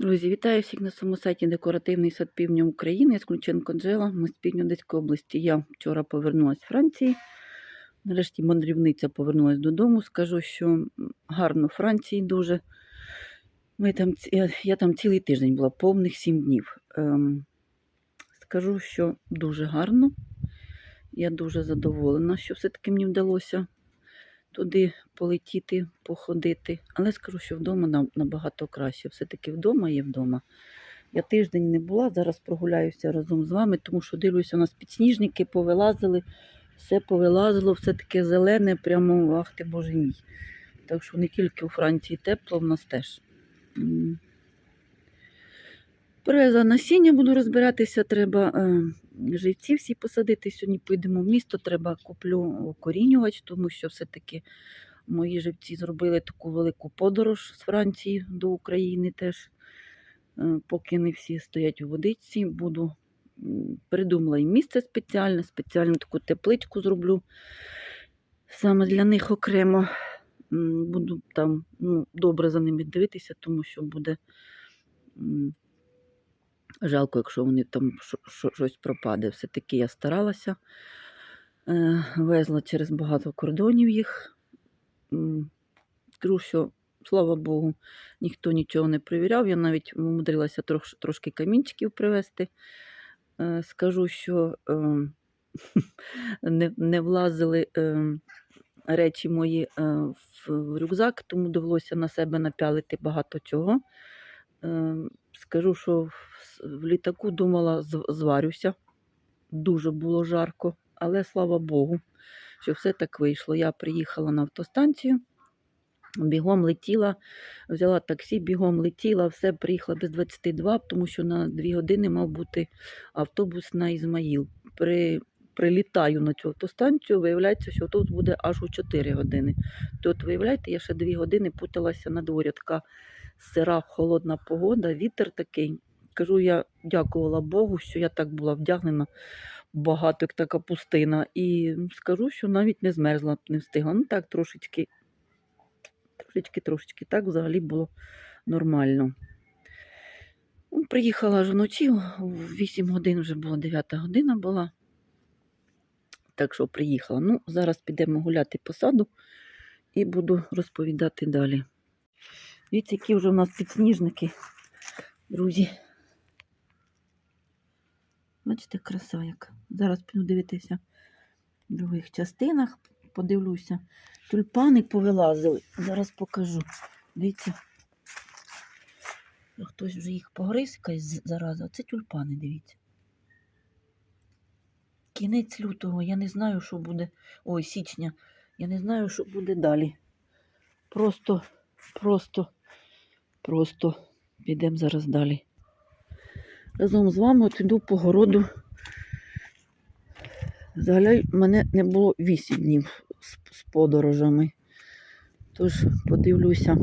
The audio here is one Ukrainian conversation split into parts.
Друзі, вітаю всіх на своєму сайті Декоративний сад півдня України. Я Сключенко Джела, ми з півдня Одеської області. Я вчора повернулася з Франції. Нарешті мандрівниця повернулася додому. Скажу, що гарно Франції дуже. Ми там, я, я там цілий тиждень була, повних сім днів. Ем, скажу, що дуже гарно. Я дуже задоволена, що все-таки мені вдалося туди полетіти, походити. Але скажу, що вдома нам набагато краще. Все-таки вдома є вдома. Я тиждень не була, зараз прогуляюся разом з вами, тому що дивлюся, у нас підсніжники повилазили, все повилазило, все таке зелене, прямо ах ти боже мій. Так що не тільки у Франції тепло, в нас теж. М. Береза насіння буду розбиратися, треба е, живці всі посадити. Сьогодні поїдемо в місто, треба куплю окорінювач, тому що все-таки мої живці зробили таку велику подорож з Франції до України теж. Е, Поки не всі стоять у водичці, буду придумала і місце спеціальне, спеціальну таку тепличку зроблю. Саме для них окремо буду там ну, добре за ними дивитися, тому що буде жалко, якщо вони там що- що- щось пропаде. Все-таки я старалася, е, везла через багато кордонів їх. Скажу, що, слава Богу, ніхто нічого не перевіряв. Я навіть умудрилася трош, трошки камінчиків привезти. Е, Скажу, що е, не, не влазили речі мої в, в рюкзак, тому довелося на себе напялити багато чого. Скажу, що в, літаку думала, зварюся. Дуже було жарко, але слава Богу, що все так вийшло. Я приїхала на автостанцію, бігом летіла, взяла таксі, бігом летіла, все приїхала без 22, тому що на 2 години мав бути автобус на Ізмаїл. При, прилітаю на цю автостанцію, виявляється, що автобус буде аж у 4 години. Тут, виявляєте, я ще 2 години путалася на дворі. Така сира, холодна погода, вітер такий. Кажу, я дякувала Богу, що я так була вдягнена багато, як така пустина. І скажу, що навіть не змерзла, не встигла. Ну так, трошечки, трошечки, трошечки. Так взагалі було нормально. Ну, Приїхала аж вночі, в 8 годин вже була 9 година була. Так що приїхала. Ну, зараз підемо гуляти по саду і буду розповідати далі. Дивіться, які вже у нас підсніжники, друзі. Бачите, краса яка. Зараз піду дивитися в других частинах, подивлюся. Тюльпани повилазили. Зараз покажу. Дивіться. Хтось вже їх погриз, якась зараза. Оце тюльпани, дивіться. Кінець лютого, я не знаю, що буде. Ой, січня. Я не знаю, що буде далі. Просто, просто, просто підемо зараз далі. Разом з вами от іду по городу. Взагалі мене не було 8 днів з подорожами. Тож подивлюся.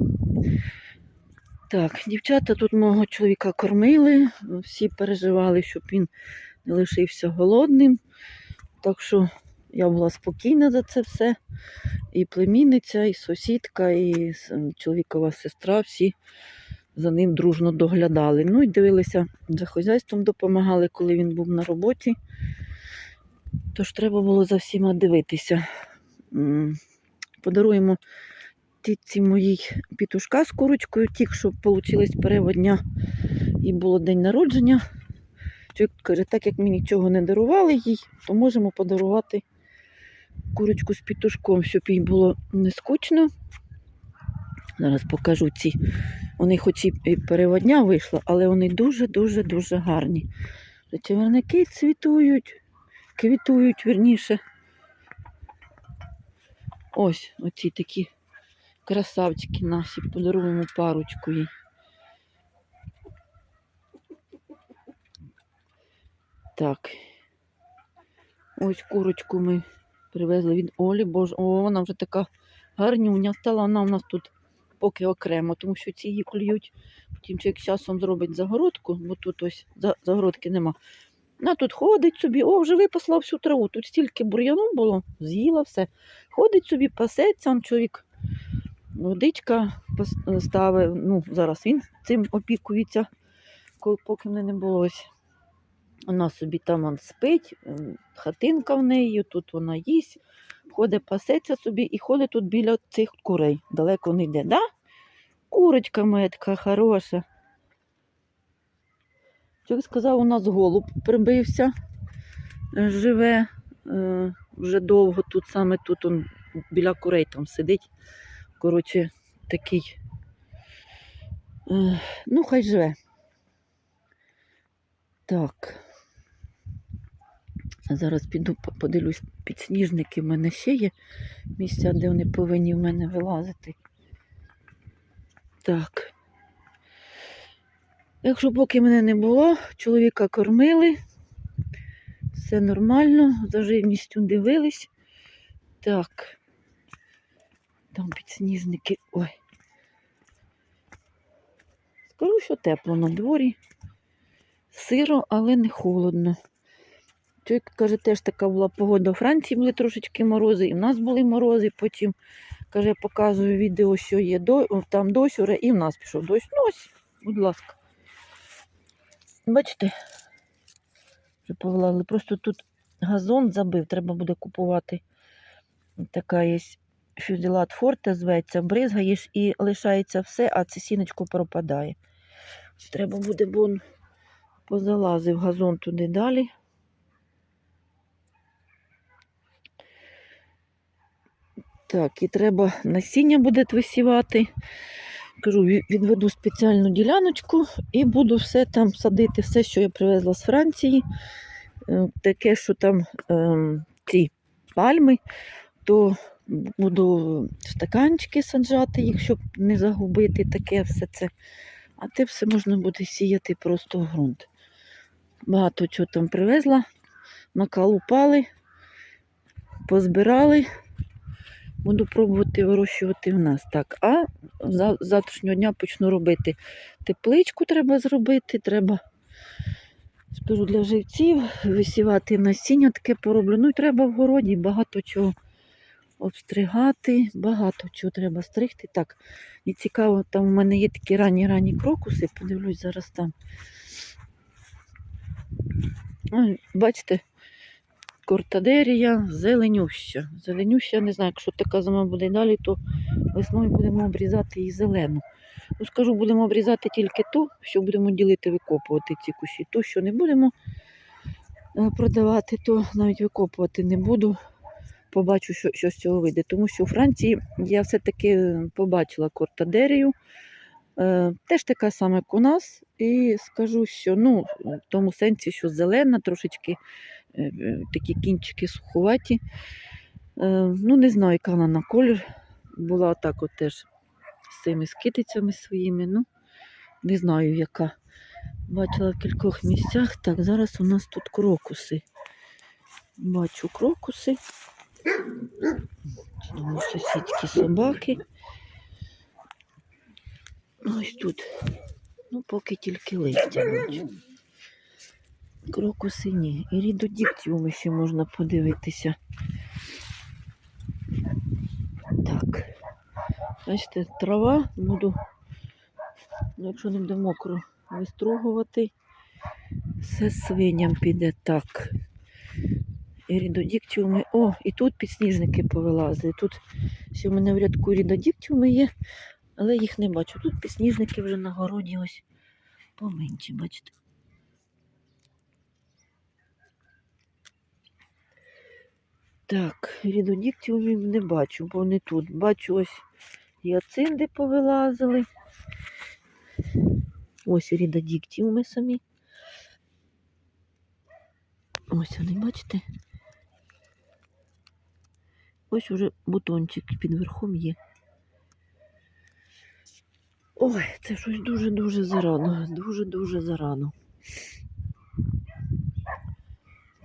Так, дівчата тут мого чоловіка кормили, всі переживали, щоб він не лишився голодним. Так що я була спокійна за це все. І племінниця, і сусідка, і чоловікова сестра, всі за ним дружно доглядали. Ну і дивилися за хазяйством, допомагали, коли він був на роботі. Тож треба було за всіма дивитися. Подаруємо тітці моїй пітушка з курочкою, тільки що вийшло переводня і було день народження. Чоловік каже, так як ми нічого не дарували їй, то можемо подарувати курочку з пітушком, щоб їй було не скучно. Зараз покажу ці. Вони хоч і і переводня вийшло, але вони дуже-дуже-дуже гарні. Червоники цвітують, квітують, вірніше. Ось оці такі красавчики наші, подаруємо парочку їй. Так. Ось курочку ми привезли від Олі. Боже, о, вона вже така гарнюня стала. Вона у нас тут поки окремо, тому що ці її клюють. Потім чоловік часом зробить загородку, бо тут ось загородки нема. Вона тут ходить собі, о, вже випасла всю траву. Тут стільки бур'яну було, з'їла все. Ходить собі, пасеться, он чоловік водичка пос- ставив. Ну, зараз він цим опікується, поки мене не було. ось. Вона собі там он спить, хатинка в неї, тут вона їсть, ходить, пасеться собі і ходить тут біля цих курей. Далеко не йде, да? Курочка моя така хороша. Чоловік сказав, у нас голуб прибився, е, живе е, вже довго тут, саме тут он біля курей там сидить. Коротше, такий. Е, ну, хай живе. Так. Зараз піду по- подивлюсь, підсніжники в мене ще є. Місця, де вони повинні в мене вилазити. Так. Якщо поки мене не було, чоловіка кормили, все нормально, за живністю дивились. Так. Там підсніжники. Ой. Скажу, що тепло на дворі. Сиро, але не холодно. Чоловік каже, теж така була погода. У Франції були трошечки морози, і в нас були морози. Потім каже, показую відео, що є до... там дощ, і в нас пішов дощ. Ну ось, будь ласка. Бачите, вже повилали. Просто тут газон забив, треба буде купувати. Така є фюзелат форте зветься, бризгаєш і лишається все, а це сіночко пропадає. Треба буде, бо позалазив газон туди далі. Так, і треба насіння буде висівати. Кажу, відведу спеціальну діляночку і буду все там садити, все, що я привезла з Франції. Е, Таке, що там ем, ці пальми, то буду стаканчики саджати щоб не загубити таке все це. А те все можна буде сіяти просто в ґрунт. Багато чого там привезла, накалупали, позбирали. Буду пробувати вирощувати в нас. Так, а з завтрашнього дня почну робити. Тепличку треба зробити, треба скажу, для живців, висівати насіння таке пороблю. Ну і треба в городі багато чого обстригати, багато чого треба стригти. Так, і цікаво, там у мене є такі ранні-ранні крокуси, подивлюсь зараз там. Бачите, кортадерія, зеленюща. Зеленюща, не знаю, якщо така зима буде далі, то весною будемо обрізати її зелену. Ну, скажу, будемо обрізати тільки ту, що будемо ділити, викопувати ці кущі. Ту, що не будемо е, продавати, то навіть викопувати не буду. Побачу, що, що з цього вийде. Тому що у Франції я все-таки побачила кортадерію. Е, теж така сама, як у нас. І скажу, що ну, в тому сенсі, що зелена, трошечки такі кінчики суховаті. Е, ну, не знаю, яка вона на колір. Була так от теж з цими скитицями своїми. Ну, не знаю, яка. Бачила в кількох місцях. Так, зараз у нас тут крокуси. Бачу крокуси. Сусідські собаки. Ось тут. Ну, поки тільки листя бачу. Крокуси ні. І рідодіктіуми ще можна подивитися. Так. Бачите, трава буду, якщо не буде мокро, вистругувати. Все свиням піде так. І рідодіктіуми. О, і тут підсніжники повилазили. Тут ще в мене в рядку рідодіктіуми є, але їх не бачу. Тут підсніжники вже на городі ось поменші, бачите. Так, рідодіктіумів не бачу, бо не тут. Бачу ось гіацинди повилазили. Ось рідодіктіуми самі. Ось вони, бачите? Ось уже бутончик під верхом є. Ой, це щось дуже-дуже зарано. Дуже-дуже зарано.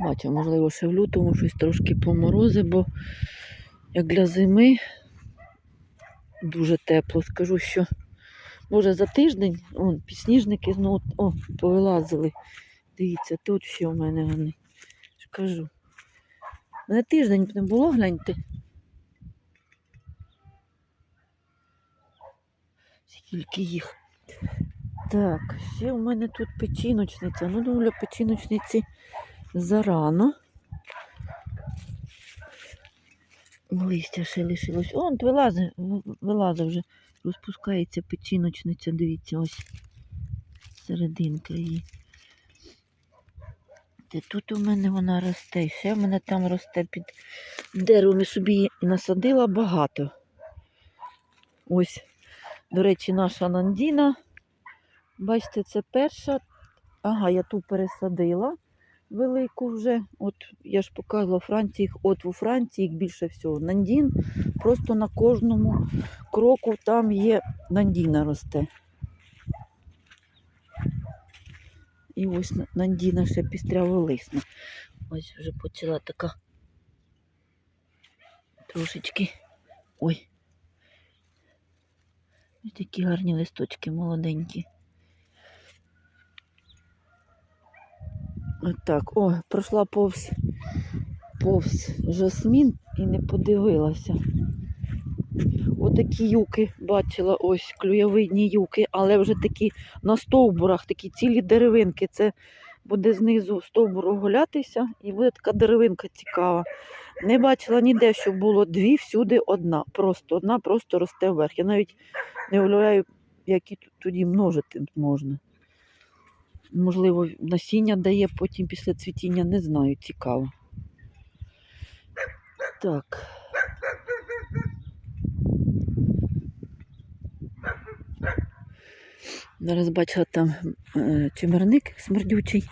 Бачу, можливо, ще в лютому щось трошки поморози, бо як для зими дуже тепло. Скажу, що може за тиждень он, підсніжники знову о, повилазили. Дивіться, тут ще в мене вони. Кажу. На тиждень б не було, гляньте. Скільки їх. Так, ще у мене тут печіночниця. Ну, для печіночниці зарано. Листя ще лишилось. Он вилазить, вилазить вже. Розпускається печіночниця, дивіться, ось серединка її. Де тут у мене вона росте. Ще в мене там росте під деревом. Я собі насадила багато. Ось, до речі, наша Нандіна. Бачите, це перша. Ага, я ту пересадила велику вже. От я ж показувала Франції, от у Франції їх більше всього. Нандін просто на кожному кроку там є Нандіна росте. І ось Нандіна ще пістряволисна. Ось вже почала така трошечки. Ой. Ось такі гарні листочки молоденькі. Так, о, пройшла повз, повз жасмін і не подивилася. Отакі юки бачила, ось клюєвидні юки, але вже такі на стовбурах, такі цілі деревинки. Це буде знизу стовбур оголятися і буде така деревинка цікава. Не бачила ніде, щоб було дві, всюди одна. Просто одна просто росте вверх. Я навіть не уявляю, які тоді множити можна. Можливо, насіння дає потім після цвітіння, не знаю, цікаво. Так. Зараз бачила там е, чимерник смердючий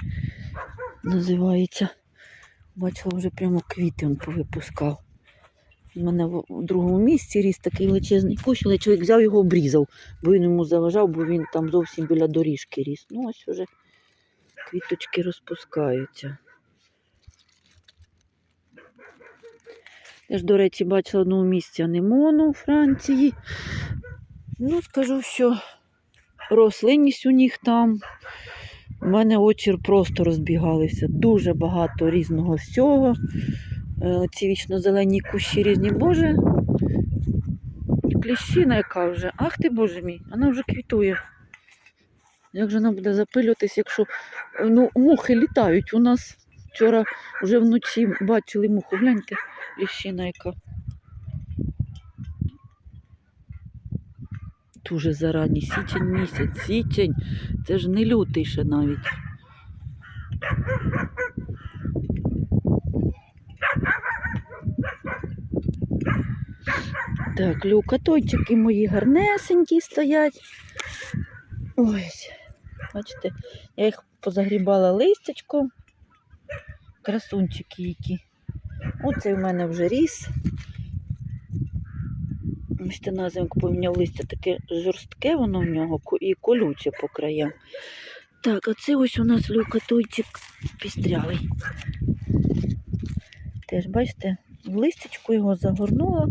називається. Бачила вже прямо квіти він повипускав. У мене в другому місці ріс такий величезний кущ, але чоловік взяв його обрізав, бо він йому заважав, бо він там зовсім біля доріжки ріс. Ну, ось вже квіточки розпускаються. Я ж, до речі, бачила в одному місці анемону у Франції. Ну, скажу, що рослинність у них там. У мене очі просто розбігалися. Дуже багато різного всього. Е, Ці вічно-зелені кущі різні. Боже, кліщина яка вже. Ах ти боже мій, вона вже квітує. Як же вона буде запилюватись, якщо е, ну, мухи літають. У нас вчора вже вночі бачили муху. Гляньте, кліщина яка. Дуже зарані, січень місяць, січень. Це ж не лютий ще навіть. Так, люкатойчики мої гарнесенькі стоять. Ось, бачите, я їх позагрібала листячком. Красунчики які. Оцей в мене вже ріс. Бачите, назимок поміняв листя таке жорстке воно в нього і колюче по краям. Так, а це ось у нас люкатойчик пістрявий. Теж, бачите, в листячку його загорнула.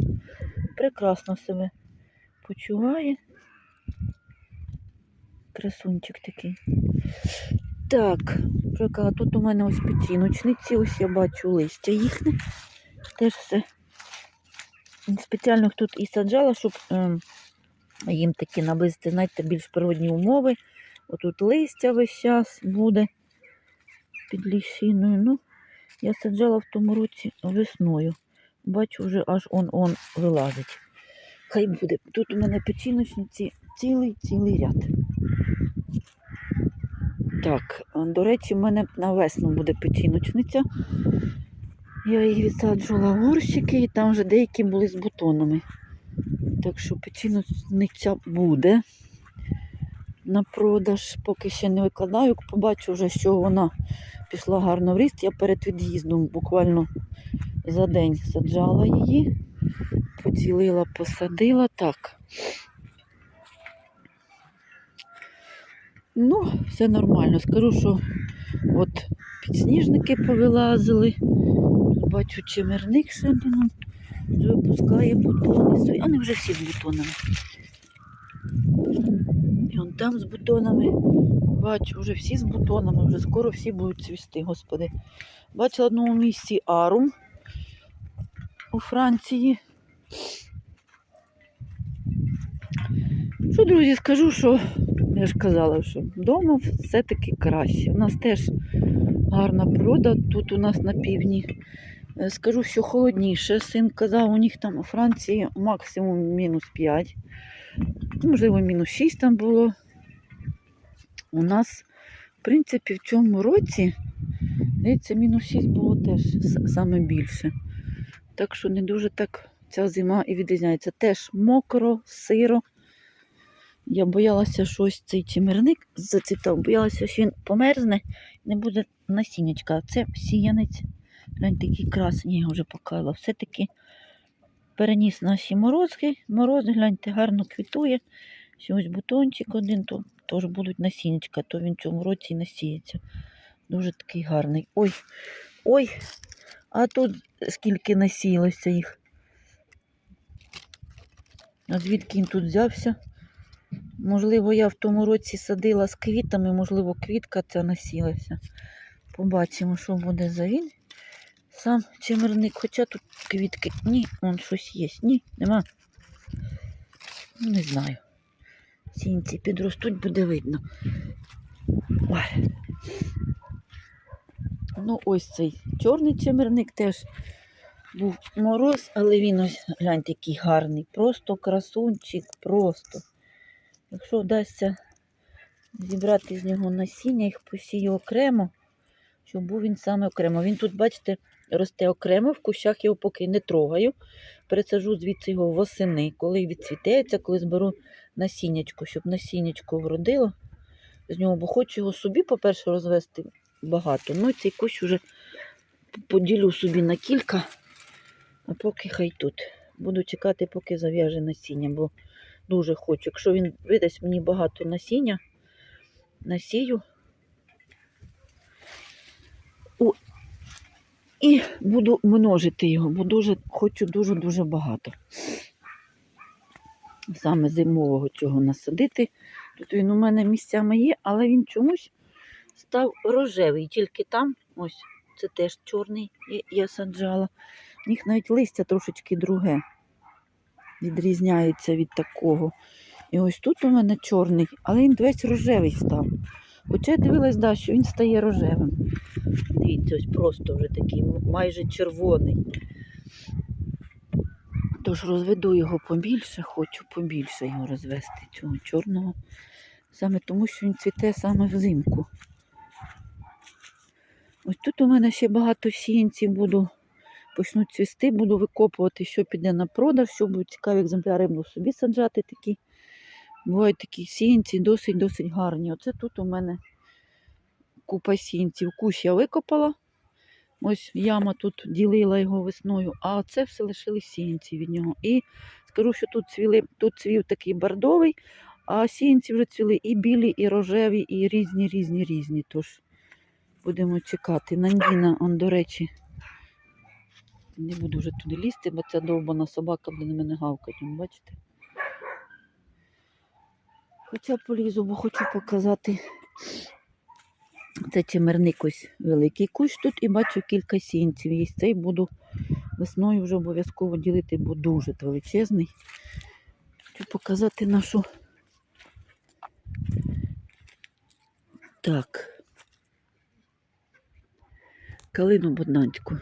Прекрасно себе почуває. Красунчик такий. Так, вже тут у мене ось печіночниці, ось я бачу листя їхнє. Теж все. Спеціально тут і саджала, щоб ем, їм такі наблизити, знаєте, більш природні умови. Отут листя весь час буде під ліщиною. Ну, я саджала в тому році весною. Бачу, вже аж он-он вилазить. Хай буде. Тут у мене печіночниці цілий-цілий ряд. Так, до речі, в мене на весну буде печіночниця. Я її відсаджувала горщики, і там вже деякі були з бутонами. Так що печіночниця буде на продаж. Поки ще не викладаю, побачу вже, що вона пішла гарно в ріст. Я перед від'їздом буквально за день саджала її, поділила, посадила так. Ну, все нормально. Скажу, що от підсніжники повилазили. Тут бачу чимерник ще ну, вже випускає бутони. Вони вже всі з бутонами. І он там з бутонами. Бачу, вже всі з бутонами, вже скоро всі будуть цвісти, господи. Бачила в одному місці арум у Франції. Що, друзі, скажу, що я ж казала, що вдома все-таки краще. У нас теж гарна природа тут у нас на півдні. Е, Скажу, що холодніше. Син казав, у них там у Франції максимум мінус 5. Можливо, мінус 6 там було. У нас, в принципі, в цьому році, здається, мінус 6 було теж саме більше. Так що не дуже так ця зима і відрізняється. Теж мокро, сиро. Я боялася, що ось цей чимерник зацвітав, боялася, що він померзне, не буде насіннячка. Це сіянець. Глянь, такий красний, я його вже показала. Все-таки переніс наші морозки. Морози, гляньте, гарно квітує. Ще ось бутончик один, то теж будуть насіннячка, то він в цьому році і насіється. Дуже такий гарний. Ой, ой, а тут скільки насіялося їх. А звідки він тут взявся? Можливо, я в тому році садила з квітами, можливо, квітка ця насілася. Побачимо, що буде за він. Сам чимерник, хоча тут квітки. Ні, он щось є. Ні, нема. Ну, Не знаю. Сінці підростуть, буде видно. Ой. Ну, ось цей чорний чимерник теж був мороз, але він ось гляньте, який гарний. Просто красунчик, просто. Якщо вдасться зібрати з нього насіння, їх посію окремо, щоб був він саме окремо. Він тут, бачите, росте окремо, в кущах його поки не трогаю. Пересажу звідси його восени, коли відцвітається, коли зберу насіннячко, щоб насіннячко вродило з нього, бо хочу його собі, по-перше, розвести багато. Ну, і цей кущ вже поділю собі на кілька, а поки хай тут. Буду чекати, поки зав'яже насіння, бо дуже хочу. Якщо він видасть мені багато насіння, насію. О, і буду множити його, бо дуже хочу дуже-дуже багато. Саме зимового цього насадити. Тут він у мене місцями є, але він чомусь став рожевий. Тільки там, ось, це теж чорний, я, саджала. В них навіть листя трошечки друге відрізняється від такого. І ось тут у мене чорний, але він весь рожевий став. Хоча я дивилась, да, що він стає рожевим. Дивіться, ось просто вже такий майже червоний. Тож розведу його побільше, хочу побільше його розвести, цього чорного. Саме тому, що він цвіте саме взимку. Ось тут у мене ще багато сіянців буду, почнуть цвісти, буду викопувати, що піде на продаж, що будуть цікаві екземпляри, буду собі саджати такі. Бувають такі сіянці досить-досить гарні. Оце тут у мене купа сіянців. Кущ я викопала. Ось яма тут ділила його весною, а це все лишили сіянці від нього. І скажу, що тут цвіли, тут цвів такий бордовий, а сіянці вже цвіли і білі, і рожеві, і різні, різні, різні. Тож будемо чекати. Нандіна, он, до речі, не буду вже туди лізти, бо ця довбана собака буде на мене гавкати. Бачите? Хоча полізу, бо хочу показати. Це чимерник ось великий кущ тут і бачу кілька сінців. Є цей буду весною вже обов'язково ділити, бо дуже величезний. Хочу показати нашу. Так. Калину боднанську.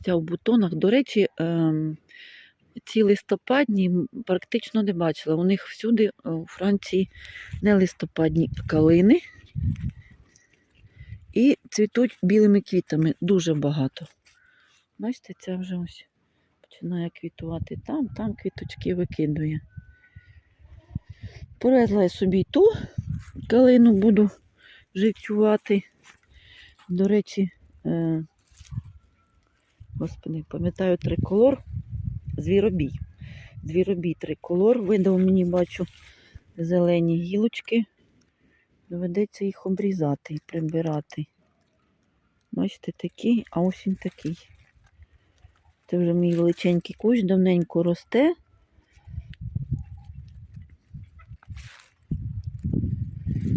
Вся в бутонах. До речі, ем, ці листопадні практично не бачила. У них всюди е, у Франції не листопадні калини. І цвітуть білими квітами дуже багато. Бачите, це вже ось починає квітувати там, там квіточки викидує. Привезла я собі ту калину, буду живцювати. До речі, е, господи, пам'ятаю триколор, звіробій. Звіробій триколор. Видав мені, бачу, зелені гілочки. Доведеться їх обрізати і прибирати. Бачите, такий, а ось він такий. Це вже мій величенький кущ, давненько росте.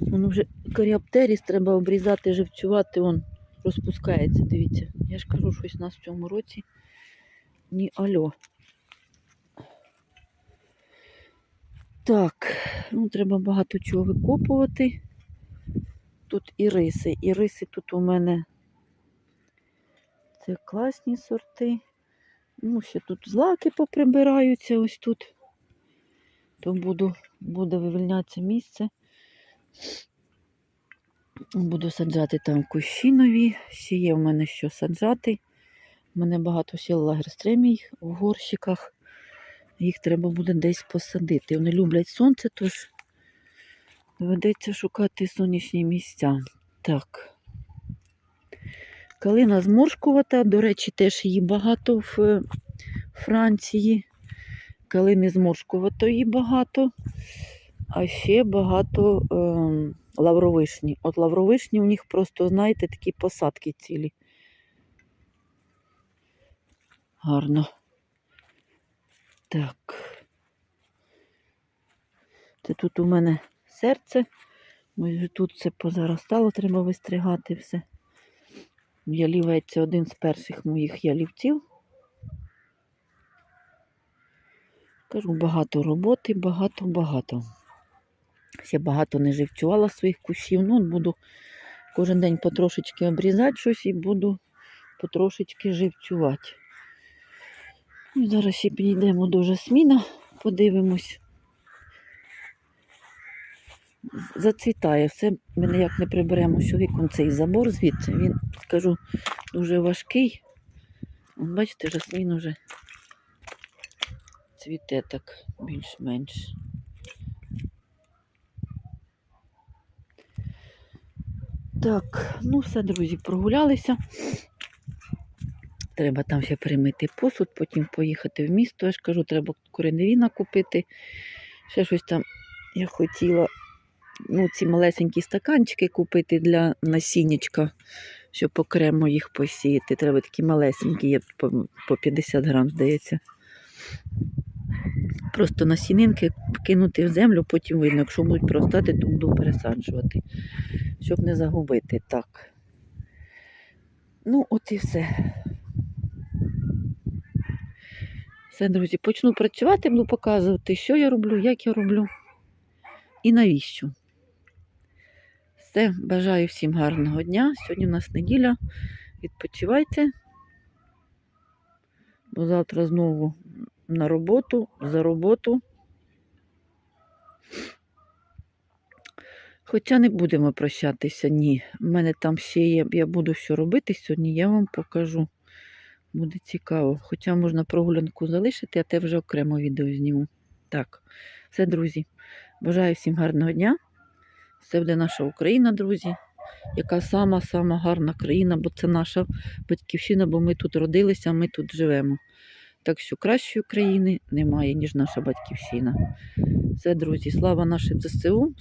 Воно вже коріаптеріс треба обрізати, живцювати, он розпускається, дивіться. Я ж кажу, щось у нас в цьому році. Ні, альо. Так, ну треба багато чого викопувати. Тут і риси. І риси тут у мене це класні сорти. Ну, ще тут злаки поприбираються ось тут. То буду, буде вивільнятися місце. Буду саджати там кущі нові. Ще є в мене що саджати. У мене багато ще лагерстремій в горщиках. Їх треба буде десь посадити. Вони люблять сонце, тож доведеться шукати сонячні місця. Так. Калина зморшкувата, до речі, теж її багато в е, Франції. Калини зморшкуватої багато, а ще багато е, лавровишні. От лавровишні у них просто, знаєте, такі посадки цілі. Гарно. Так. Це тут у мене серце. Ось тут це позаростало, треба вистригати все. Ялівець це один з перших моїх ялівців. Кажу, багато роботи, багато-багато. Ще багато не живцювала своїх кущів. Ну, буду кожен день потрошечки обрізати щось і буду потрошечки живцювати. Ну, зараз ще підійдемо до жасміна, подивимось. Зацвітає все, ми ніяк не приберемо чоловіком цей забор звідси. Він, скажу, дуже важкий. Бачите, жасмін уже цвіте так більш-менш. Так, ну все, друзі, прогулялися. Треба там ще перемити посуд, потім поїхати в місто. Я ж кажу, треба кореневіна купити. Ще щось там я хотіла. Ну, ці малесенькі стаканчики купити для насіннячка, щоб окремо їх посіяти. Треба такі малесенькі, є по 50 грам, здається. Просто насінинки кинути в землю, потім видно, якщо будуть проростати, то буду пересаджувати, щоб не загубити. Так. Ну, от і все. Все, друзі, почну працювати, буду показувати, що я роблю, як я роблю і навіщо. Все, бажаю всім гарного дня. Сьогодні у нас неділя. Відпочивайте, бо завтра знову на роботу, за роботу. Хоча не будемо прощатися, ні. У мене там ще є, я буду що робити сьогодні, я вам покажу. Буде цікаво. Хоча можна прогулянку залишити, а те вже окремо відео зніму. Так, все, друзі. Бажаю всім гарного дня. Це буде наша Україна, друзі. Яка сама-сама гарна країна, бо це наша батьківщина, бо ми тут родилися, ми тут живемо. Так що кращої країни немає, ніж наша батьківщина. Все, друзі, слава нашим ЗСУ.